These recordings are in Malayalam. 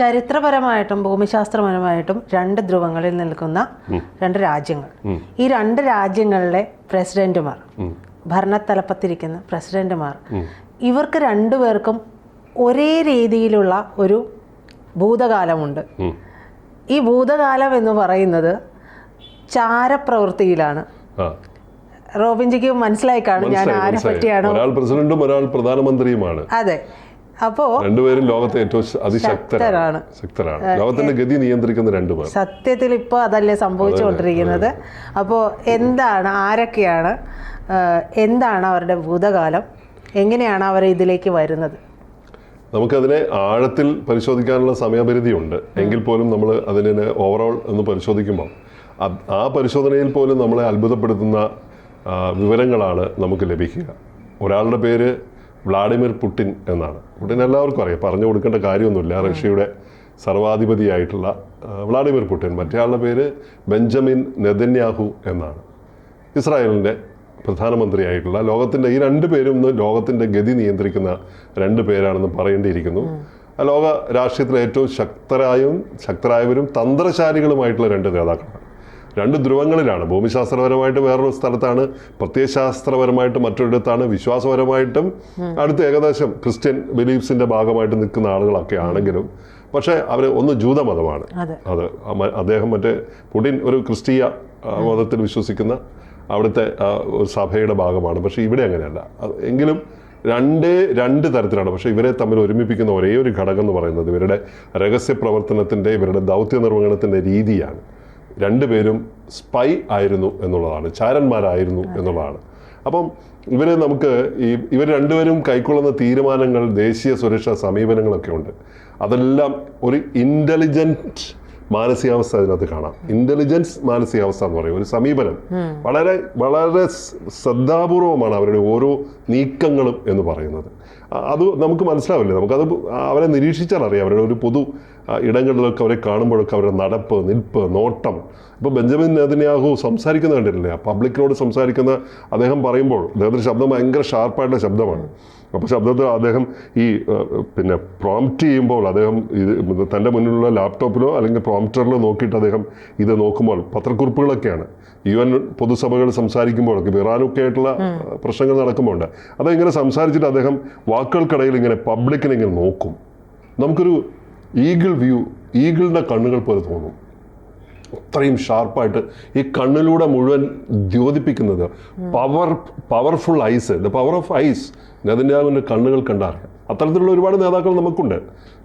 ചരിത്രപരമായിട്ടും ഭൂമിശാസ്ത്രപരമായിട്ടും രണ്ട് ധ്രുവങ്ങളിൽ നിൽക്കുന്ന രണ്ട് രാജ്യങ്ങൾ. ഈ രണ്ട് രാജ്യങ്ങളിലെ പ്രസിഡന്റുമാർ ഭരണത്തലപ്പത്തിരിക്കുന്ന പ്രസിഡന്റുമാർ ഇവർക്ക് രണ്ടുപേർക്കും ഒരേ രീതിയിലുള്ള ഒരു ഭൂതകാലമുണ്ട്. ഈ ഭൂതകാലം എന്ന് പറയുന്നത് ചാരപ്രവൃത്തിയിലാണ്. റോബിൻജിക്ക് മനസ്സിലായി കാണും ഞാൻ ആരെ പറ്റിയാണ് ഒരാൾ പ്രസിഡന്റും ഒരാൾ പ്രധാനമന്ത്രിയുമാണ്. അതെ. അപ്പോ രണ്ടുപേരും ലോകത്തെ ഏറ്റവും അതിശക്തരാണ്. ശക്തരാണ്. ലോകത്തിന്റെ ഗതി നിയന്ത്രിക്കുന്ന രണ്ടുപേർ സത്യത്തിൽ ഇപ്പോൾ അതല്ലേ സംഭവിച്ചുകൊണ്ടിരിക്കുന്നത്. അപ്പോ എന്താണ് ആരൊക്കെയാണ് എന്താണ് അവരുടെ ഭൂതകാലം? എങ്ങനെയാണ് അവർ ഇതിലേക്ക് വരുന്നത്? നമുക്കതിനെ ആഴത്തിൽ പരിശോധിക്കാനുള്ള സമയപരിധിയുണ്ട്. എങ്കിൽ പോലും നമ്മൾ അതിനെ ഓവറോൾ എന്ന് പരിശോധിക്കുമ്പോൾ ആ പരിശോധനയിൽ പോലും നമ്മളെ അത്ഭുതപ്പെടുത്തുന്ന വിവരങ്ങളാണ് നമുക്ക് ലഭിക്കുക. ഒരാളുടെ പേര് വ്ളാഡിമിർ പുടിൻ എന്നാണ്. പുടിൻ എല്ലാവർക്കും അറിയാം. പറഞ്ഞു കൊടുക്കേണ്ട കാര്യമൊന്നുമില്ല. റഷ്യയുടെ സർവാധിപതിയായിട്ടുള്ള വ്ളാഡിമിർ പുടിൻ മറ്റേയാളുടെ പേര് ബെഞ്ചമിൻ നെതന്യാഹു എന്നാണ്. ഇസ്രായേലിന്റെ പ്രധാനമന്ത്രിയായിട്ടുള്ള ലോകത്തിന്റെ ഈ രണ്ട് പേരും ലോകത്തിന്റെ ഗതി നിയന്ത്രിക്കുന്ന രണ്ട് പേരാണെന്ന് പറയേണ്ടിയിരിക്കുന്നു. ആ ലോക രാഷ്ട്രീയത്തിലെ ഏറ്റവും ശക്തരായും ശക്തരായവരും തന്ത്രശാലികളുമായിട്ടുള്ള രണ്ട് നേതാക്കളാണ്. രണ്ട് ധ്രുവങ്ങളിലാണ്. ഭൂമിശാസ്ത്രപരമായിട്ട് വേറൊരു സ്ഥലത്താണ് പ്രത്യയശാസ്ത്രപരമായിട്ട് മറ്റൊരിടത്താണ് വിശ്വാസപരമായിട്ടും അടുത്ത് ഏകദേശം ക്രിസ്ത്യൻ ബിലീഫ്സിന്റെ ഭാഗമായിട്ട് നിൽക്കുന്ന ആളുകളൊക്കെ ആണെങ്കിലും പക്ഷേ അവർ ഒന്ന് ജൂതമതമാണ്. അതെ. അത് അദ്ദേഹം മറ്റേ പുടിൻ ഒരു ക്രിസ്തീയ മതത്തിൽ വിശ്വസിക്കുന്ന അവിടുത്തെ ഒരു സഭയുടെ ഭാഗമാണ്. പക്ഷേ ഇവിടെ അങ്ങനെയല്ല. എങ്കിലും രണ്ടേ രണ്ട് തരത്തിലാണ്. പക്ഷേ ഇവരെ തമ്മിൽ ഒരുമിപ്പിക്കുന്ന ഒരേ ഒരു ഘടകം എന്ന് പറയുന്നത് ഇവരുടെ രഹസ്യ പ്രവർത്തനത്തിന്റെ ഇവരുടെ ദൗത്യ നിർവഹണത്തിന്റെ രീതിയാണ്. രണ്ടുപേരും സ്പൈ ആയിരുന്നു എന്നുള്ളതാണ്. ചാരന്മാരായിരുന്നു എന്നുള്ളതാണ്. അപ്പം ഇവരെ നമുക്ക് ഈ ഇവർ രണ്ടുപേരും കൈക്കൊള്ളുന്ന തീരുമാനങ്ങൾ ദേശീയ സുരക്ഷാ സമീപനങ്ങളൊക്കെ ഉണ്ട്. അതെല്ലാം ഒരു ഇന്റലിജന്റ് മാനസികാവസ്ഥ അതിനകത്ത് കാണാം. ഇന്റലിജൻസ് മാനസികാവസ്ഥ എന്ന് പറയും. ഒരു സമീപനം. വളരെ വളരെ ശ്രദ്ധാപൂർവമാണ് അവരുടെ ഓരോ നീക്കങ്ങളും എന്ന് പറയുന്നത്. അത് നമുക്ക് മനസ്സിലാവില്ലേ? നമുക്കത് അവരെ നിരീക്ഷിച്ചാൽ അറിയാം അവരുടെ ഒരു പൊതു ഇടങ്ങളിലൊക്കെ അവരെ കാണുമ്പോഴൊക്കെ അവരുടെ നടപ്പ് നിൽപ്പ് നോട്ടം. ഇപ്പോൾ ബെഞ്ചമിൻ നെതന്യാഹു സംസാരിക്കുന്ന കണ്ടിട്ടില്ലേ? പബ്ലിക്കിനോട് സംസാരിക്കുന്ന അദ്ദേഹം പറയുമ്പോൾ അദ്ദേഹത്തിന്റെ ശബ്ദം ഭയങ്കര ഷാർപ്പായിട്ടുള്ള ശബ്ദമാണ്. അപ്പോൾ ശബ്ദത്തിൽ അദ്ദേഹം ഈ പിന്നെ പ്രോംപ്റ്റ് ചെയ്യുമ്പോൾ അദ്ദേഹം ഇത് തന്റെ മുന്നിലുള്ള ലാപ്ടോപ്പിലോ അല്ലെങ്കിൽ പ്രോംപ്റ്ററിലോ നോക്കിയിട്ട് അദ്ദേഹം ഇത് നോക്കുമ്പോൾ പത്രക്കുറിപ്പുകളൊക്കെയാണ്. യു എൻ പൊതുസഭകൾ സംസാരിക്കുമ്പോഴൊക്കെ ഇറാനൊക്കെ ആയിട്ടുള്ള പ്രശ്നങ്ങൾ നടക്കുമ്പോൾ അതെങ്ങനെ സംസാരിച്ചിട്ട് അദ്ദേഹം വാക്കുകൾക്കിടയിൽ ഇങ്ങനെ പബ്ലിക്കിനെ ഇങ്ങനെ നോക്കും. നമുക്കൊരു ഈഗിൾ വ്യൂ ഈഗിളിന്റെ കണ്ണുകൾ പോലെ തോന്നും. അത്രയും ഷാർപ്പായിട്ട് ഈ കണ്ണിലൂടെ മുഴുവൻ ദ്യോതിപ്പിക്കുന്നത് power powerful eyes the power of eyes നെതന്യാഹുവിന്റെ കണ്ണുകൾ കണ്ടറിയാം. അത്തരത്തിലുള്ള ഒരുപാട് നേതാക്കൾ നമുക്കുണ്ട്.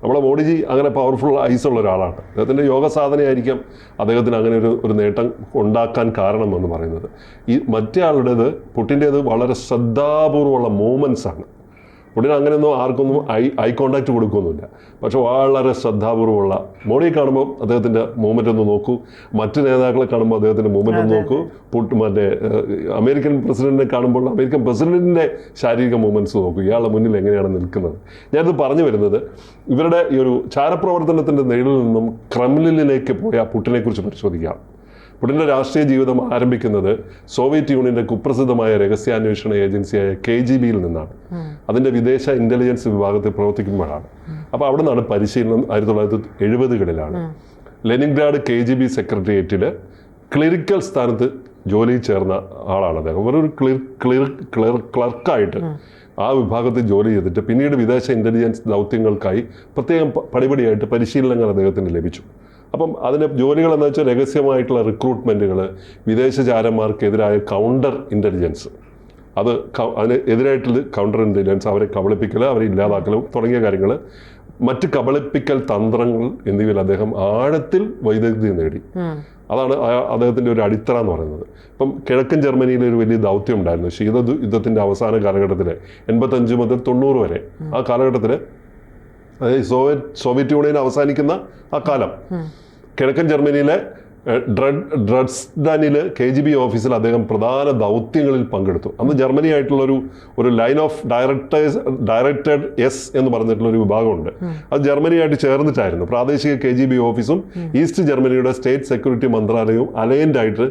നമ്മളെ മോഡിജി അങ്ങനെ പവർഫുൾ ഐസ് ഉള്ള ഒരാളാണ്. അദ്ദേഹത്തിന്റെ യോഗ സാധനയായിരിക്കാം അദ്ദേഹത്തിന് അങ്ങനെ ഒരു ഒരു നേട്ടം ഉണ്ടാക്കാൻ കാരണമെന്ന് പറയുന്നത്. ഈ മറ്റേ ആളുടേത് പുട്ടിന്റേത് വളരെ ശ്രദ്ധാപൂർവമുള്ള മൂമെന്റ്സ് ഉടനെ അങ്ങനെയൊന്നും ആർക്കൊന്നും ഐ ഐ കോണ്ടാക്ട് കൊടുക്കുകയൊന്നുമില്ല പക്ഷെ വളരെ ശ്രദ്ധാപൂർവമുള്ള മോഡിയെ കാണുമ്പോൾ അദ്ദേഹത്തിന്റെ മൂവ്മെന്റ് ഒന്ന് നോക്കൂ. മറ്റ് നേതാക്കളെ കാണുമ്പോൾ അദ്ദേഹത്തിന്റെ മൂവ്മെന്റ് ഒന്ന് നോക്കൂ. പുട്ട് മറ്റേ അമേരിക്കൻ പ്രസിഡന്റിനെ കാണുമ്പോൾ അമേരിക്കൻ പ്രസിഡന്റിന്റെ ശാരീരിക മൂവ്മെന്റ്സ് നോക്കൂ. ഇയാളുടെ മുന്നിൽ എങ്ങനെയാണ് നിൽക്കുന്നത്? ഞാനിത് പറഞ്ഞു വരുന്നത് ഇവരുടെ ഈ ഒരു ചാരപ്രവർത്തനത്തിന്റെ നേരിൽ നിന്നും ക്രെംലിനിലേക്ക് പോയ പുട്ടിനെക്കുറിച്ച് പരിശോധിക്കാം. പുടിന്റെ രാഷ്ട്രീയ ജീവിതം ആരംഭിക്കുന്നത് സോവിയറ്റ് യൂണിയന്റെ കുപ്രസിദ്ധമായ രഹസ്യാന്വേഷണ ഏജൻസിയായ കെ ജി ബിയിൽ നിന്നാണ്. അതിന്റെ വിദേശ ഇന്റലിജൻസ് വിഭാഗത്തിൽ പ്രവർത്തിക്കുമ്പോഴാണ്. അപ്പോൾ അവിടെ നിന്നാണ് പരിശീലനം ആയിരത്തി തൊള്ളായിരത്തി എഴുപതുകളിലാണ് ലെനിൻഗ്രാഡ് കെ ജി ബി സെക്രട്ടേറിയറ്റിൽ ക്ലിറിക്കൽ സ്ഥാനത്ത് ജോലിയിൽ ചേർന്ന ആളാണ് അദ്ദേഹം. വെറൊരു ക്ലിർ ക്ലിർ ക്ലിർ ക്ലർക്കായിട്ട് ആ വിഭാഗത്തിൽ ജോലി ചെയ്തിട്ട് പിന്നീട് വിദേശ ഇന്റലിജൻസ് ദൗത്യങ്ങൾക്കായി പ്രത്യേകം പടിപടിയായിട്ട് പരിശീലനങ്ങൾ അദ്ദേഹത്തിന് ലഭിച്ചു. അപ്പം അതിന് ജോലികൾ എന്ന് വെച്ചാൽ രഹസ്യമായിട്ടുള്ള റിക്രൂട്ട്മെന്റുകൾ വിദേശ ചാരന്മാർക്കെതിരായ കൗണ്ടർ ഇന്റലിജൻസ് അത് ക- അതിന് എതിരായിട്ടുള്ള കൗണ്ടർ ഇന്റലിജൻസ് അവരെ കബളിപ്പിക്കൽ അവരെ ഇല്ലാതാക്കൽ തുടങ്ങിയ കാര്യങ്ങൾ. മറ്റ് കബളിപ്പിക്കൽ തന്ത്രങ്ങൾ എന്നിവയിൽ അദ്ദേഹം ആഴത്തിൽ വൈദഗ്ധ്യം നേടി. അതാണ് അദ്ദേഹത്തിന്റെ ഒരു അടിത്തറ എന്ന് പറയുന്നത്. ഇപ്പം കിഴക്കൻ ജർമ്മനിയിൽ ഒരു വലിയ ദൗത്യം ഉണ്ടായിരുന്നു. ശീത യുദ്ധത്തിന്റെ അവസാന കാലഘട്ടത്തിൽ എൺപത്തഞ്ച് മുതൽ തൊണ്ണൂറ് വരെ ആ കാലഘട്ടത്തിൽ അതായത് സോവിയറ്റ് സോവിയറ്റ് യൂണിയൻ അവസാനിക്കുന്ന ആ കാലം. കിഴക്കൻ ജർമ്മനിയിലെ ഡ്രഡ്സ്ഡനിൽ കെ ജി ബി ഓഫീസിൽ അദ്ദേഹം പ്രധാന ദൗത്യങ്ങളിൽ പങ്കെടുത്തു. അന്ന് ജർമ്മനി ആയിട്ടുള്ള ഒരു ഒരു line of directors directorate S എന്ന് പറഞ്ഞിട്ടുള്ള ഒരു വിഭാഗമുണ്ട് അത് ജർമ്മനിയായിട്ട് ചേർന്നിട്ടായിരുന്നു. പ്രാദേശിക കെ ജി ബി ഓഫീസും ഈസ്റ്റ് ജർമ്മനിയുടെ സ്റ്റേറ്റ് സെക്യൂരിറ്റി മന്ത്രാലയവും അലൈൻഡ് ആയിട്ട്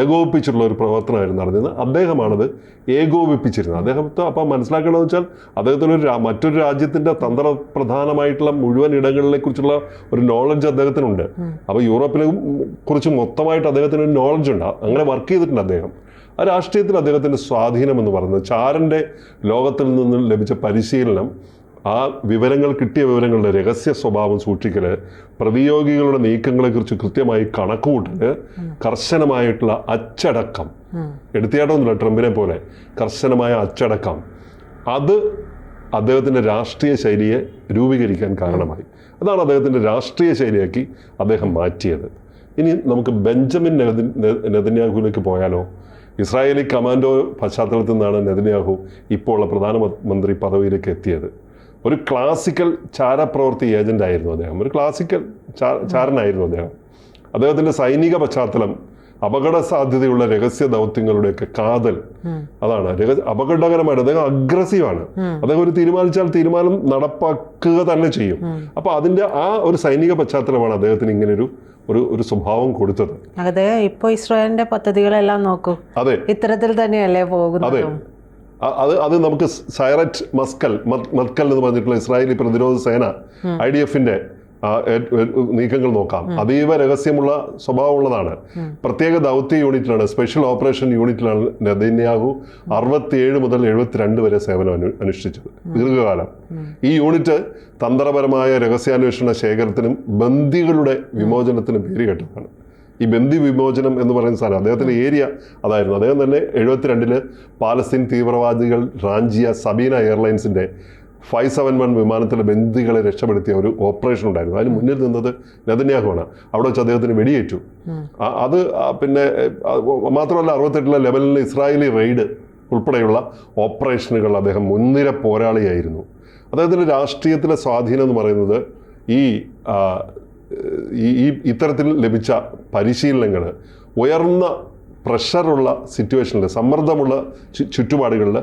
ഏകോപിപ്പിച്ചിട്ടുള്ള ഒരു പ്രവർത്തനമായിരുന്നു നടന്നിരുന്നത്. അദ്ദേഹമാണത് ഏകോപിപ്പിച്ചിരുന്നത്. അദ്ദേഹത്തെ അപ്പം മനസ്സിലാക്കണമെന്ന് വെച്ചാൽ അദ്ദേഹത്തിന് ഒരു മറ്റൊരു രാജ്യത്തിന്റെ തന്ത്രപ്രധാനമായിട്ടുള്ള മുഴുവൻ ഇടങ്ങളിലെ കുറിച്ചുള്ള ഒരു നോളജ് അദ്ദേഹത്തിനുണ്ട്. അപ്പോൾ യൂറോപ്പിനെ കുറിച്ച് മൊത്തമായിട്ട് അദ്ദേഹത്തിന് ഒരു നോളജ് ഉണ്ട്. അങ്ങനെ വർക്ക് ചെയ്തിട്ടുണ്ട് അദ്ദേഹം. ആ രാഷ്ട്രീയത്തിൽ അദ്ദേഹത്തിന്റെ സ്വാധീനം എന്ന് പറയുന്നത് ചാരന്റെ ലോകത്തിൽ നിന്ന് ലഭിച്ച പരിശീലനം ആ വിവരങ്ങൾ കിട്ടിയ വിവരങ്ങളുടെ രഹസ്യ സ്വഭാവം സൂക്ഷിക്കൽ പ്രതിയോഗികളുടെ നീക്കങ്ങളെക്കുറിച്ച് കൃത്യമായി കണക്കുകൂട്ടൽ കർശനമായിട്ടുള്ള അച്ചടക്കം. എടുത്തിയാട്ടൊന്നുമില്ല ട്രംപിനെ പോലെ. കർശനമായ അച്ചടക്കം. അത് അദ്ദേഹത്തിന്റെ രാഷ്ട്രീയ ശൈലിയെ രൂപീകരിക്കാൻ കാരണമായി. അതാണ് അദ്ദേഹത്തിന്റെ രാഷ്ട്രീയ ശൈലിയാക്കി അദ്ദേഹം മാറ്റിയത്. ഇനി നമുക്ക് ബെഞ്ചമിൻ നെതന്യാഹുവിലേക്ക് പോയാലോ? ഇസ്രായേലി കമാൻഡോ പശ്ചാത്തലത്തിൽ നിന്നാണ് നെതന്യാഹു ഇപ്പോൾ ഉള്ള പ്രധാനമന്ത്രി പദവിയിലേക്ക് എത്തിയത്. ഒരു ക്ലാസിക്കൽ ചാരപ്രവർത്തി ഏജന്റ് ആയിരുന്നു അദ്ദേഹം. ഒരു ക്ലാസിക്കൽ ചാരനായിരുന്നു അദ്ദേഹം. അദ്ദേഹത്തിന്റെ സൈനിക പശ്ചാത്തലം അപകട സാധ്യതയുള്ള രഹസ്യ ദൗത്യങ്ങളുടെയൊക്കെ കാതൽ. അതാണ്. രഹസ്യ അപകടകരമായിട്ട് അദ്ദേഹം അഗ്രസീവാണ് അദ്ദേഹം ഒരു തീരുമാനിച്ചാൽ തീരുമാനം നടപ്പാക്കുക തന്നെ ചെയ്യും. അപ്പൊ അതിന്റെ ആ ഒരു സൈനിക പശ്ചാത്തലമാണ് അദ്ദേഹത്തിന് ഇങ്ങനെ ഒരു ഒരു ഒരു സ്വഭാവം കൊടുത്തത്. അതെ ഇപ്പൊ ഇസ്രായേലിന്റെ പദ്ധതികളെല്ലാം നോക്കൂ. അതെ. ഇത്തരത്തിൽ തന്നെയല്ലേ പോകുന്നത്? അത് അത് നമുക്ക് സൈററ്റ് മസ്കൽ മത്- മത്കൽ എന്ന് പറഞ്ഞിട്ടുള്ള ഇസ്രായേലി പ്രതിരോധ സേന ഐ ഡി എഫിന്റെ നീക്കങ്ങൾ നോക്കാം. അതീവ രഹസ്യമുള്ള സ്വഭാവമുള്ളതാണ്. പ്രത്യേക ദൗത്യ യൂണിറ്റിലാണ് സ്പെഷ്യൽ ഓപ്പറേഷൻ യൂണിറ്റിലാണ് നെതന്യാഹു അറുപത്തിയേഴ് മുതൽ എഴുപത്തിരണ്ട് വരെ സേവനം അനു അനുഷ്ഠിച്ചത്. ദീർഘകാലം. ഈ യൂണിറ്റ് തന്ത്രപരമായ രഹസ്യാന്വേഷണ ശേഖരത്തിനും ബന്ദികളുടെ വിമോചനത്തിനും പേര് കേട്ടതാണ്. ഈ ബന്ദി വിമോചനം എന്ന് പറയുന്ന സ്ഥലം അദ്ദേഹത്തിന്റെ ഏരിയ അതായിരുന്നു. അദ്ദേഹം തന്നെ എഴുപത്തിരണ്ടിൽ പാലസ്തീൻ തീവ്രവാദികൾ റാഞ്ചിയ സബീന എയർലൈൻസിന്റെ ഫൈവ് സെവൻ വൺ വിമാനത്തിലെ ബന്ദികളെ രക്ഷപ്പെടുത്തിയ ഒരു ഓപ്പറേഷൻ ഉണ്ടായിരുന്നു. അതിന് മുന്നിൽ നിന്നത് നെതന്യാഹുവാണ്. അവിടെ വെച്ച് അദ്ദേഹത്തിന് വെടിയേറ്റു. അത് പിന്നെ മാത്രമല്ല അറുപത്തെട്ടിലെ ലെവലിൽ ഇസ്രായേലി റെയ്ഡ് ഉൾപ്പെടെയുള്ള ഓപ്പറേഷനുകൾ അദ്ദേഹം മുൻനിര പോരാളിയായിരുന്നു. അദ്ദേഹത്തിന്റെ രാഷ്ട്രീയത്തിലെ സ്വാധീനം എന്ന് പറയുന്നത് ഈ ഈ ഇത്തരത്തിൽ ലഭിച്ച പരിശീലനങ്ങൾ ഉയർന്ന പ്രഷറുള്ള സിറ്റുവേഷനിൽ സമ്മർദ്ദമുള്ള ചുറ്റുപാടുകളിൽ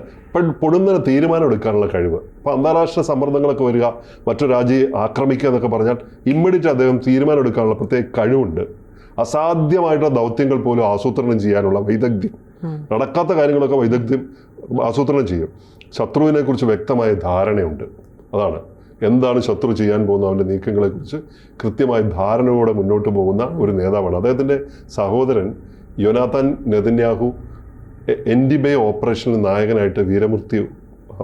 പൊടുന്നതിന് തീരുമാനം എടുക്കാനുള്ള കഴിവ്. അപ്പോൾ അന്താരാഷ്ട്ര സമ്മർദ്ദങ്ങളൊക്കെ വരിക മറ്റു രാജ്യം ആക്രമിക്കുക എന്നൊക്കെ പറഞ്ഞാൽ ഇമ്മീഡിയറ്റ് അദ്ദേഹം തീരുമാനം എടുക്കാനുള്ള പ്രത്യേക കഴിവുണ്ട്. അസാധ്യമായിട്ടുള്ള ദൗത്യങ്ങൾ പോലും ആസൂത്രണം ചെയ്യാനുള്ള വൈദഗ്ധ്യം. നടക്കാത്ത കാര്യങ്ങളൊക്കെ വൈദഗ്ധ്യം ആസൂത്രണം ചെയ്യും. ശത്രുവിനെക്കുറിച്ച് വ്യക്തമായ ധാരണയുണ്ട്. അതാണ്. എന്താണ് ശത്രു ചെയ്യാൻ പോകുന്ന അവന്റെ നീക്കങ്ങളെക്കുറിച്ച് കൃത്യമായ ധാരണയോടെ മുന്നോട്ട് പോകുന്ന ഒരു നേതാവാണ്. അദ്ദേഹത്തിന്റെ സഹോദരൻ യൊനാഥാൻ നെതന്യാഹു എൻഡിബേ ഓപ്പറേഷനിൽ നായകനായിട്ട് വീരമൃത്യു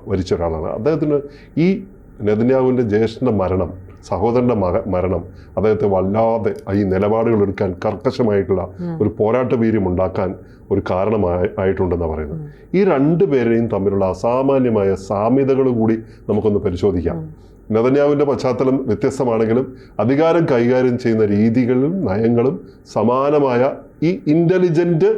വരിച്ച ഒരാളാണ്. അദ്ദേഹത്തിന് ഈ നെതന്യാഹുവിന്റെ ജ്യേഷ്ഠന്റെ മരണം സഹോദരന്റെ മക മരണം അദ്ദേഹത്തെ വല്ലാതെ ഈ നിലപാടുകൾ എടുക്കാൻ കർക്കശമായിട്ടുള്ള ഒരു പോരാട്ട വീര്യം ഉണ്ടാക്കാൻ ഒരു കാരണമായി ആയിട്ടുണ്ടെന്നാണ് പറയുന്നത്. ഈ രണ്ടു പേരെയും തമ്മിലുള്ള അസാമാന്യമായ സാമ്യതകൾ കൂടി നമുക്കൊന്ന് പരിശോധിക്കാം. നെതന്യാവിന്റെ പശ്ചാത്തലം വ്യത്യസ്തമാണെങ്കിലും അധികാരം കൈകാര്യം ചെയ്യുന്ന രീതികളും നയങ്ങളും സമാനമായ ഈ ഇന്റലിജന്റ്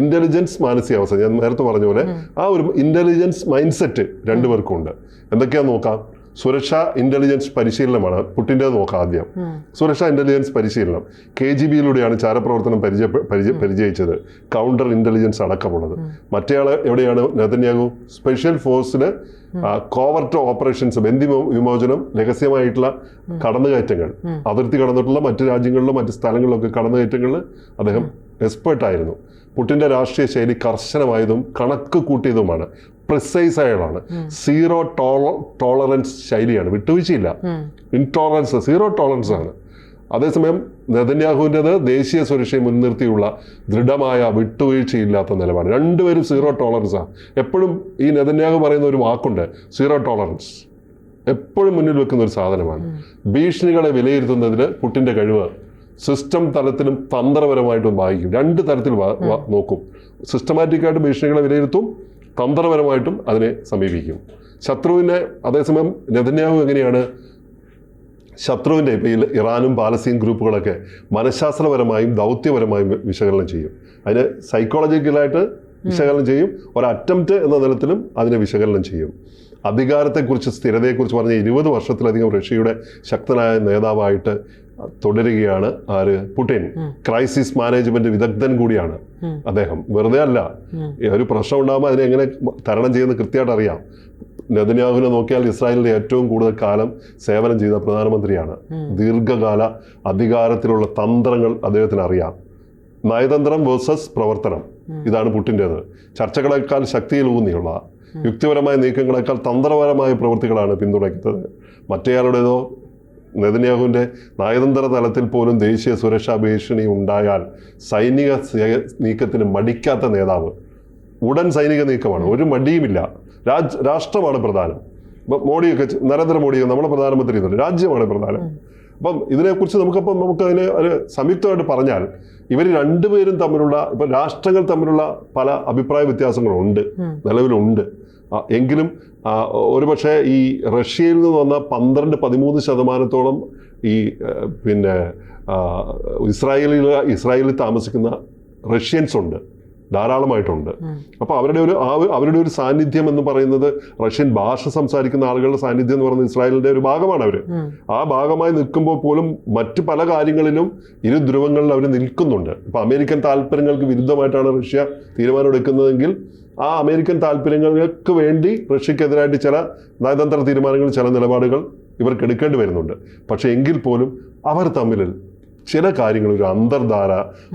ഇന്റലിജൻസ് മാനസികാവസ്ഥ. ഞാൻ നേരത്തെ പറഞ്ഞ പോലെ ആ ഒരു ഇന്റലിജൻസ് മൈൻഡ് സെറ്റ് രണ്ടുപേർക്കും ഉണ്ട് എന്തൊക്കെയാണെന്ന് നോക്കാം? സുരക്ഷാ ഇന്റലിജൻസ് പരിശീലനമാണ് പുട്ടിന്റെ നോക്കാം ആദ്യം. സുരക്ഷാ ഇന്റലിജൻസ് പരിശീലനം. കെ ജി ബിയിലൂടെയാണ് ചാരപ്രവർത്തനം പരിചയ പരിചയ പരിചയിച്ചത്. കൗണ്ടർ ഇന്റലിജൻസ് അടക്കമുള്ളത്. മറ്റേയാൾ എവിടെയാണ് നെതന്യാഹു? സ്പെഷ്യൽ ഫോഴ്സിന് കോവർട്ട് ഓപ്പറേഷൻസ് ബന്ധി വിമോ- വിമോചനം രഹസ്യമായിട്ടുള്ള കടന്നുകയറ്റങ്ങൾ. അതിർത്തി കടന്നിട്ടുള്ള മറ്റു രാജ്യങ്ങളിലും മറ്റു സ്ഥലങ്ങളിലൊക്കെ കടന്നുകയറ്റങ്ങളിൽ അദ്ദേഹം എക്സ്പേർട്ട് ആയിരുന്നു പുട്ടിന്റെ രാഷ്ട്രീയ ശൈലി കർശനമായതും കണക്ക് കൂട്ടിയതുമാണ്. പ്രിസൈസ് ആയതാണ് സീറോ ടോള ടോളറൻസ് ശൈലിയാണ്. വിട്ടുവീഴ്ചയില്ല. ഇൻടോളറൻസ് സീറോ ടോളറൻസ് ആണ്. അതേസമയം നെതന്യാഹുവിന്റെത് ദേശീയ സുരക്ഷയെ മുൻനിർത്തിയുള്ള ദൃഢമായ വിട്ടുവീഴ്ചയില്ലാത്ത നിലപാട്. രണ്ടുപേരും സീറോ ടോളറൻസ് ആണ് എപ്പോഴും ഈ നെതന്യാഹു പറയുന്ന ഒരു വാക്കുണ്ട് സീറോ ടോളറൻസ് എപ്പോഴും മുന്നിൽ വെക്കുന്ന ഒരു സാധനമാണ്. ഭീഷണികളെ വിലയിരുത്തുന്നതിന് പുട്ടിന്റെ കഴിവ് സിസ്റ്റം തലത്തിലും തന്ത്രപരമായിട്ടും വായിക്കും. രണ്ട് തരത്തിൽ നോക്കും. സിസ്റ്റമാറ്റിക്കായിട്ട് ഭീഷണികളെ വിലയിരുത്തും തന്ത്രപരമായിട്ടും അതിനെ സമീപിക്കും. ശത്രുവിനെ അതേസമയം നെതന്യാഹു എങ്ങനെയാണ് ശത്രുവിന്റെ ഇപ്പോൾ ഇറാനും പാലസ്തീൻ ഗ്രൂപ്പുകളൊക്കെ മനഃശാസ്ത്രപരമായും ദൗത്യപരമായും വിശകലനം ചെയ്യും. അതിന് സൈക്കോളജിക്കലായിട്ട് വിശകലനം ചെയ്യും. ഒരു അറ്റംപ്റ്റ് എന്ന തലത്തിലും അതിനെ വിശകലനം ചെയ്യും. അധികാരത്തെക്കുറിച്ച് സ്ഥിരതയെക്കുറിച്ച് പറഞ്ഞ ഇരുപത് വർഷത്തിലധികം റഷ്യയുടെ ശക്തനായ നേതാവായിട്ട് തുടരുകയാണ് ആര്? പുടിൻ. ക്രൈസിസ് മാനേജ്മെന്റ് വിദഗ്ധൻ കൂടിയാണ് അദ്ദേഹം. വെറുതെ അല്ല. ഒരു പ്രശ്നം ഉണ്ടാകുമ്പോൾ അതിനെ എങ്ങനെ തരണം ചെയ്യുന്നത് കൃത്യമായിട്ട് അറിയാം. നെതന്യാഹുവിനെ നോക്കിയാൽ ഇസ്രായേലിന്റെ ഏറ്റവും കൂടുതൽ കാലം സേവനം ചെയ്ത പ്രധാനമന്ത്രിയാണ്. ദീർഘകാല അധികാരത്തിലുള്ള തന്ത്രങ്ങൾ അദ്ദേഹത്തിന് അറിയാം. നയതന്ത്രം വേഴ്സസ് പ്രവർത്തനം. ഇതാണ് പുട്ടിന്റെത് ചർച്ചകളേക്കാൾ ശക്തിയിൽ ഊന്നിയുള്ള യുക്തിപരമായ നീക്കങ്ങളെക്കാൾ തന്ത്രപരമായ പ്രവൃത്തികളാണ് പിന്തുണയ്ക്കുന്നത്. മറ്റേയാളുടേതോ നെതന്യാഹുവിന്റെ നയതന്ത്ര തലത്തിൽ പോലും ദേശീയ സുരക്ഷാ ഭീഷണി ഉണ്ടായാൽ സൈനിക നീക്കത്തിന് മടിക്കാത്ത നേതാവ്. ഉടൻ സൈനിക നീക്കമാണ്. ഒരു മടിയുമില്ല. രാജ് രാഷ്ട്രമാണ് പ്രധാനം. ഇപ്പം മോഡിയൊക്കെ നരേന്ദ്രമോദിയൊക്കെ നമ്മുടെ പ്രധാനമന്ത്രി എന്നുള്ളത് രാജ്യമാണ് പ്രധാനം. അപ്പം ഇതിനെക്കുറിച്ച് നമുക്കപ്പം നമുക്ക് അതിനെ ഒരു സംയുക്തമായിട്ട് പറഞ്ഞാൽ ഇവർ രണ്ടുപേരും തമ്മിലുള്ള ഇപ്പം രാഷ്ട്രങ്ങൾ തമ്മിലുള്ള പല അഭിപ്രായ വ്യത്യാസങ്ങളുണ്ട്. നിലവിലുണ്ട്. എങ്കിലും ഒരുപക്ഷെ ഈ റഷ്യയിൽ നിന്ന് വന്ന പന്ത്രണ്ട് പതിമൂന്ന് ശതമാനത്തോളം ഈ പിന്നെ ഇസ്രായേലിൽ ഇസ്രായേലിൽ താമസിക്കുന്ന റഷ്യൻസ് ഉണ്ട്. ധാരാളമായിട്ടുണ്ട്. അപ്പോൾ അവരുടെ ഒരു ആ അവരുടെ ഒരു സാന്നിധ്യം എന്ന് പറയുന്നത് റഷ്യൻ ഭാഷ സംസാരിക്കുന്ന ആളുകളുടെ സാന്നിധ്യം എന്ന് പറയുന്നത് ഇസ്രായേലിന്റെ ഒരു ഭാഗമാണ് അവർ ആ ഭാഗമായി നിൽക്കുമ്പോൾ പോലും മറ്റ് പല കാര്യങ്ങളിലും ഇരു ധ്രുവങ്ങളിൽ അവർ നിൽക്കുന്നുണ്ട്. ഇപ്പൊ അമേരിക്കൻ താല്പര്യങ്ങൾക്ക് വിരുദ്ധമായിട്ടാണ് റഷ്യ തീരുമാനമെടുക്കുന്നതെങ്കിൽ ആ അമേരിക്കൻ താല്പര്യങ്ങൾക്ക് വേണ്ടി റഷ്യക്കെതിരായിട്ട് ചില നയതന്ത്ര തീരുമാനങ്ങൾ ചില നിലപാടുകൾ ഇവർക്ക് എടുക്കേണ്ടി വരുന്നുണ്ട്. പക്ഷേ എങ്കിൽ പോലും അവർ തമ്മിൽ ചില കാര്യങ്ങൾ ഒരു അന്തർധാര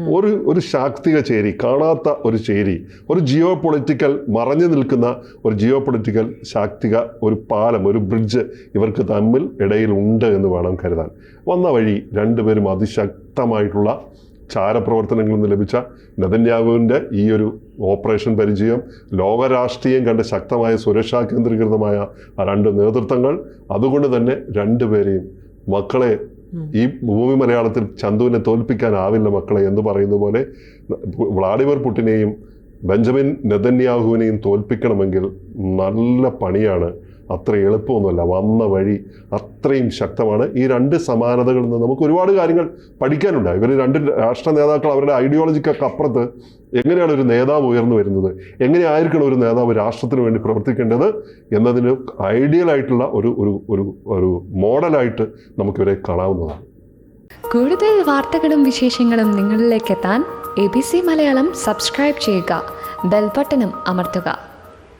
ഒരു ഒരു ശാക്തിക ചേരി കാണാത്ത ഒരു ചേരി ഒരു ജിയോ പൊളിറ്റിക്കൽ മറഞ്ഞു നിൽക്കുന്ന ഒരു ജിയോ പൊളിറ്റിക്കൽ ശാക്തിക ഒരു പാലം ഒരു ബ്രിഡ്ജ് ഇവർക്ക് തമ്മിൽ ഇടയിൽ ഉണ്ട് എന്ന് വേണം കരുതാൻ. വന്ന വഴി രണ്ടുപേരും അതിശക്തമായിട്ടുള്ള ചാരപ്രവർത്തനങ്ങളിൽ നിന്ന് ലഭിച്ച നെതന്യാഹുവിന്റെ ഈ ഒരു ഓപ്പറേഷൻ പരിചയം ലോകരാഷ്ട്രീയം കണ്ട് ശക്തമായ സുരക്ഷാ കേന്ദ്രീകൃതമായ ആ രണ്ട് നേതൃത്വങ്ങൾ അതുകൊണ്ട് തന്നെ രണ്ടുപേരെയും മക്കളെ ഈ ഭൂമി മലയാളത്തിൽ ചന്തുവിനെ തോൽപ്പിക്കാനാവില്ല മക്കളെ എന്ന് പറയുന്ന പോലെ വ്ളാഡിമിർ പുട്ടിനെയും ബെഞ്ചമിൻ നെതന്യാഹുവിനെയും തോൽപ്പിക്കണമെങ്കിൽ നല്ല പണിയാണ് അത്ര എളുപ്പമൊന്നുമല്ല. വന്ന വഴി അത്രയും ശക്തമാണ്. ഈ രണ്ട് സമാനതകളിൽ നിന്ന് നമുക്ക് ഒരുപാട് കാര്യങ്ങൾ പഠിക്കാനുണ്ട്. ഇവർ രണ്ട് രാഷ്ട്ര നേതാക്കൾ അവരുടെ ഐഡിയോളജിക്കൊക്കെ അപ്പുറത്ത് എങ്ങനെയാണ് ഒരു നേതാവ് ഉയർന്നു വരുന്നത്? എങ്ങനെയായിരിക്കണം ഒരു നേതാവ് രാഷ്ട്രത്തിന് വേണ്ടി പ്രവർത്തിക്കേണ്ടത്? എന്നതിന് ഐഡിയൽ ആയിട്ടുള്ള ഒരു ഒരു ഒരു ഒരു മോഡലായിട്ട് നമുക്കിവരെ കാണാവുന്നതാണ്. കൂടുതൽ വാർത്തകളും വിശേഷങ്ങളും നിങ്ങളിലേക്ക് എത്താൻ A B C Malayalam subscribe ചെയ്യുക. ബെൽബട്ടനും അമർത്തുക.